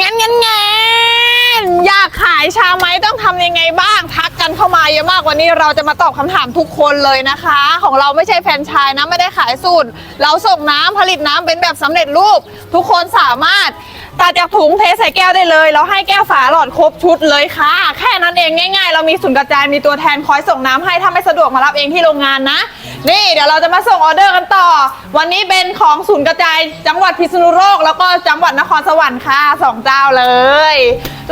งั้นงั้นงั้นอยากขายชาไหมต้องทำยังไงบ้าง ทักกันเข้ามาเยอะมากวันนี้เราจะมาตอบคำถามทุกคนเลยนะคะ ของเราไม่ใช่แฟรนไชายนะไม่ได้ขายสูตร เราส่งน้ำผลิตน้ำเป็นแบบสำเร็จรูป ทุกคนสามารถ ตัดจากถุงเทใส่แก้วได้เลย เราให้แก้วฝาหลอดครบชุดเลยค่ะ แค่นั้นเองง่าย ๆ เรามีศูนย์กระจายมีตัวแทนคอยส่งน้ำให้ถ้าไม่สะดวกมารับเองที่โรงงานนะ นี่เดี๋ยวเราจะมาส่งออเดอร์กันต่อ วันนี้เป็นของศูนย์กระจาย จังหวัดพิษณุโลกแล้วก็จังหวัดนครสวรรค์ค่ะสองเจ้าเลย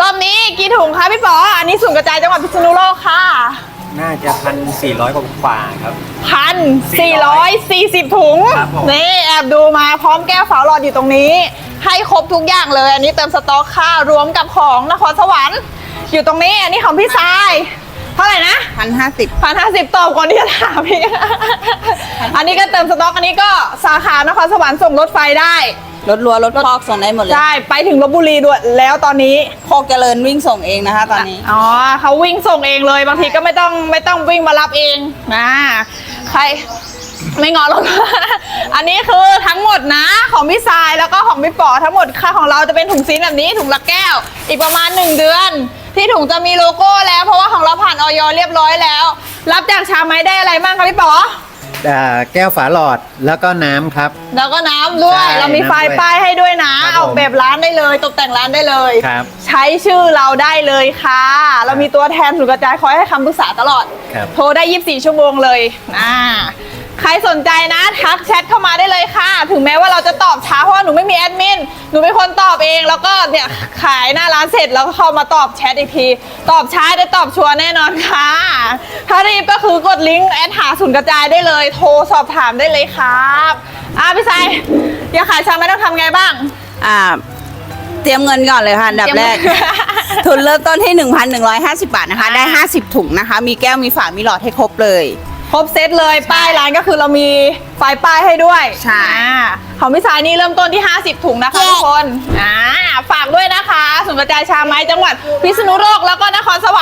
รอบนี้กี่ถุงคะพี่ป๋ออันนี้ศูนย์กระจายจังหวัดพิษณุโลกค่ะ น่าจะพันสี่ร้อยกว่าครับ พันสี่ร้อยสี่สิบถุง ครับผม นี่แอบดูมาพร้อมแก้วฝาหลอดอยู่ตรงนี้ ให้ครบทุกอย่างเลย อันนี้เติมสต๊อกค่ะรวมกับของนครสวรรค์ อยู่ตรงนี้อันนี้ของพี่ทราย เท่าไหร่นะพันห้าสิบพันห้าสิบตอบก่อนที่จะถามพี่ อันนี้ก็เติมสต๊อกอันนี้ก็สาขานครสวรรค์ส่งรถไฟได้ รถรัวรถพอกส่งได้หมดเลยใช่ไปถึงลบบุรีด้วยแล้วตอนนี้โคกเจริญวิ่งส่งเองนะคะ ตอนนี้อ๋อเขาวิ่งส่งเองเลยบางทีก็ไม่ต้องไม่ต้องวิ่งมารับเองนะใครไม่งอหรอกอันนี้คือทั้งหมดนะของพี่ทรายแล้วก็ของพี่ป๋อทั้งหมดค่าของเราจะเป็นถุงซีนแบบนี้ถุงละแก้ว อีกประมาณ 1 เดือน ที่ถุงจะมีโลโก้แล้ว เพราะว่าของเราผ่านออยเรียบร้อยแล้ว รับจากชาไม้ได้อะไรบ้างคะพี่ป๋ออ่าแก้วฝาหลอดแล้วก็น้ำครับ แล้วก็น้ำด้วย ใช่เรามีไฟล์น้ำด้วยป้ายให้ด้วยนะ ครับเอาผมแบบร้านได้เลย ตกแต่งร้านได้เลย ครับ ใช้ชื่อเราได้เลยค่ะ เรามีตัวแทนศูนย์กระจายคอยให้คำปรึกษาตลอด ครับ โทรได้ 24 ชั่วโมงเลยอ่าใครสนใจนะ ทักแชทเข้ามาได้เลยค่ะ ถึงแม้ว่าเราจะตอบช้าเพราะว่าหนูไม่มีแอดมิน หนูเป็นคนตอบเองแล้วก็เนี่ยขายหน้าร้านเสร็จแล้วก็เข้ามาตอบแชทอีกที ตอบช้าได้ตอบชัวร์แน่นอนค่ะ ถ้ารีบก็คือกดลิงก์แอดหาศูนย์กระจายได้เลย โทรสอบถามได้เลยครับอะพี่ไซอยากขายชาไม่ต้องทำไงบ้าง อ่า เตรียมเงินก่อนเลยค่ะอันดับแรก เตรียมเงิน ทุนเริ่มต้นที่ 1,150 บาทนะคะ ได้ 50 ถุงนะคะ มีแก้วมีฝามีหลอดให้ครบเลย ครบเซตเลยป้ายร้านก็คือเรามีไฟล์ป้ายให้ด้วยใช่ อ่าของพี่สายนี่เริ่มต้นที่ 50 ถุงนะคะทุกคนอ่าฝากด้วยนะคะศูนย์กระจายชาไม้จังหวัดพิษณุโลกแล้วก็นครสวรรค์